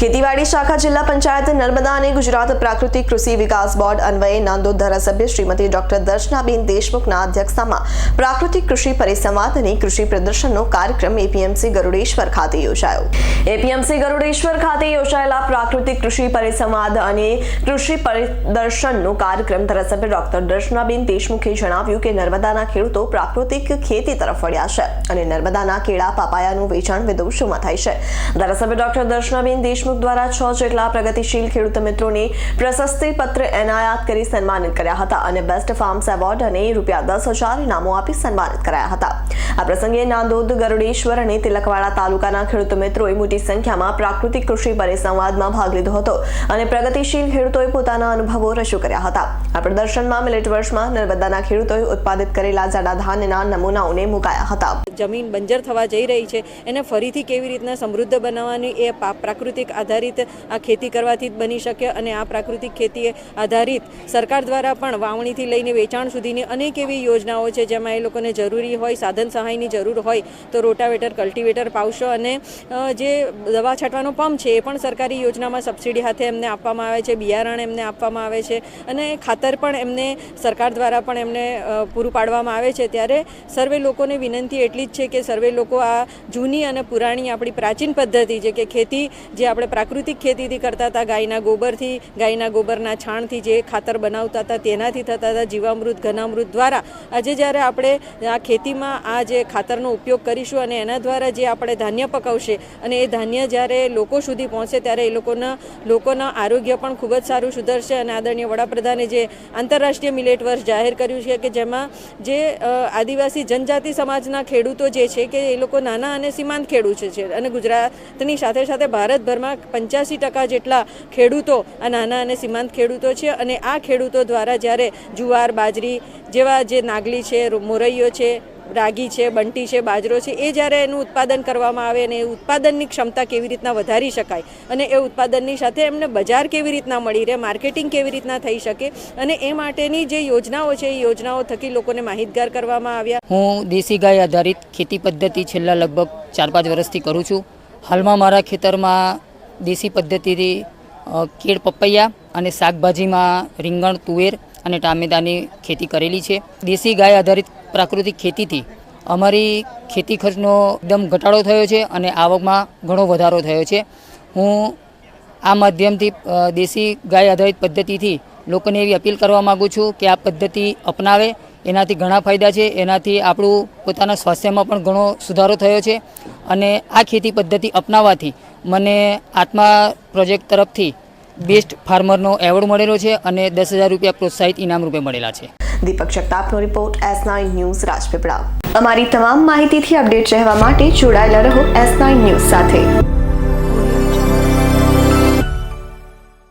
ખેતીવાડી શાખા જિલ્લા પંચાયત નર્મદા અને ગુજરાત પ્રાકૃતિક કૃષિ વિકાસ બોર્ડ અન્વયે નાંદોદ ધારાસભ્ય શ્રીમતી ડોક્ટર દર્શનાબેન દેશમુખના અધ્યક્ષતામાં પ્રાકૃતિક કૃષિ પરિસંવાદ અને કૃષિ પ્રદર્શનનો કાર્યક્રમ એપીએમસી ગરુડેશ્વર ખાતે યોજાયો. એપીએમસી ગરુડેશ્વર ખાતે યોજાયેલા પ્રાકૃતિક કૃષિ પરિસંવાદ અને કૃષિ પ્રદર્શનનો કાર્યક્રમ ધારાસભ્ય ડોક્ટર દર્શનાબેન દેશમુખે જણાવ્યું કે નર્મદાના ખેડૂતો પ્રાકૃતિક ખેતી તરફ વળ્યા છે અને નર્મદાના કેળા, પાપાયાનું વેચાણ વિદેશોમાં થાય છે. ધારાસભ્ય ડોક્ટર દર્શનાબેન દેશમુખ દ્વારા છ જેટલા પ્રગતિશીલ ખેડૂત મિત્રોને પ્રશસ્તિ પત્ર એનાયત કરી સન્માનિત કર્યા હતા અને બેસ્ટ ફાર્મ્સ એવોર્ડ અને રૂપિયા દસ હજાર ઇનામો આપી સન્માનિત કરાયા હતા. આ પ્રસંગે નાંદોદ, ગરુડેશ્વર અને તિલકવાડા તાલુકાના ખેડૂત મિત્રોએ મોટી સંખ્યામાં પ્રાકૃતિક કૃષિ પરિસંવાદમાં ભાગ લીધો હતો અને પ્રગતિશીલ ખેડૂતોએ પોતાના અનુભવો રજૂ કર્યા હતા. આ પ્રદર્શનમાં મિલેટ વર્ષમાં નર્મદાના ખેડૂતોએ ઉત્પાદિત કરેલા જાડા ધાનના નમૂનાઓને મુકાયા હતા. જમીન બંજર થવા જઈ રહી છે. એને ફરીથી કેવી રીતના સમૃદ્ધ બનાવવાની એ પ્રાકૃતિક આધારિત આ ખેતી કરવાથી જ બની શકે અને આ પ્રાકૃતિક ખેતી આધારિત સરકાર દ્વારા પણ વાવણીથી લઈને વેચાણ સુધીની અનેક એવી યોજનાઓ છે જેમાં એ લોકોને જરૂરી હોય, સાધન સહાયની જરૂર હોય, તો રોટાવેટર, કલ્ટિવેટર પાવશો અને જે દવા છાંટવાનો પંપ છે એ પણ સરકારી યોજનામાં સબસિડી હાથે એમને આપવામાં આવે છે, બિયારણ એમને આપવામાં આવે છે અને ખાતર પણ એમને સરકાર દ્વારા પણ એમને પૂરું પાડવામાં આવે છે. ત્યારે સર્વે લોકોને વિનંતી એટલી જ છે કે સર્વે લોકો આ જૂની અને પુરાણી આપણી પ્રાચીન પદ્ધતિ છે કે ખેતી જે આપણે પ્રાકૃતિક ખેતીથી કરતા હતા. ગાયના ગોબરથી, ગાયના ગોબરના છાણથી જે ખાતર બનાવતા હતા તેનાથી થતા હતા જીવામૃત, ઘનામૃત દ્વારા. આજે જ્યારે આપણે આ ખેતીમાં આ જે ખાતરનો ઉપયોગ કરીશું અને એના દ્વારા જે આપણે ધાન્ય પકવશે અને એ ધાન્ય જ્યારે લોકો સુધી પહોંચે ત્યારે એ લોકોના લોકોના આરોગ્ય પણ ખૂબ જ સારું સુધરશે અને આદરણીય વડાપ્રધાને જે આંતરરાષ્ટ્રીય મિલેટ વર્ષ જાહેર કર્યું છે કે જેમાં જે આદિવાસી જનજાતિ સમાજના ખેડૂતો જે છે કે એ લોકો નાના અને સીમાંત ખેડૂત છે અને ગુજરાતની સાથે સાથે ભારતભરમાં પંચ્યાસી ટકા જેટલા ખેડૂતો આ નાના અને સીમાંત ખેડૂતો છે અને આ ખેડૂતો દ્વારા જ્યારે જુવાર, બાજરી જેવા જે નાગલી છે મોરૈયો છે, રાગી છે, બંટી છે, બાજરો છે, એ જ્યારે એનું ઉત્પાદન કરવામાં આવે અને એ ઉત્પાદનની ક્ષમતા કેવી રીતના વધારી શકાય અને એ ઉત્પાદનની સાથે એમને બજાર કેવી રીતના મળી રહે, માર્કેટિંગ કેવી રીતના થઈ શકે અને એ માટેની જે યોજનાઓ છે, એ યોજનાઓ થકી લોકોને માહિતગાર કરવામાં આવ્યા. હું દેશી ગાય આધારિત ખેતી પદ્ધતિ છેલ્લા લગભગ ચાર પાંચ વર્ષથી કરું છું. હાલમાં મારા ખેતરમાં દેશી પદ્ધતિથી કેળ પપૈયા અને શાકભાજીમાં રીંગણ, તુવેર અને ટામેટાની ખેતી કરેલી છે. દેશી ગાય આધારિત પ્રાકૃતિક ખેતીથી અમારી ખેતી ખર્ચનો એકદમ ઘટાડો થયો છે અને આવકમાં ઘણો વધારો થયો છે. હું આ માધ્યમથી દેશી ગાય આધારિત પદ્ધતિથી લોકોને એવી અપીલ કરવા માગું છું કે આ પદ્ધતિ અપનાવે. એનાથી ઘણા ફાયદા છે. એનાથી આપણું પોતાના સ્વાસ્થ્યમાં પણ ઘણો સુધારો થયો છે. અને આ ખેતી પદ્ધતિ અપનાવવાથી મને આત્મા પ્રોજેક્ટ તરફથી બેસ્ટ ફાર્મરનો એવોર્ડ મળેલો છે અને દસ હજાર રૂપિયા પ્રોત્સાહિત ઇનામ રૂપે મળેલા છે. Deepak જગતાપનો report S nine news Rajpipla. અમારી તમામ માહિતીથી અપડેટ રહેવા માટે જોડાયેલા રહો એસ નાઇન ન્યૂઝ સાથે.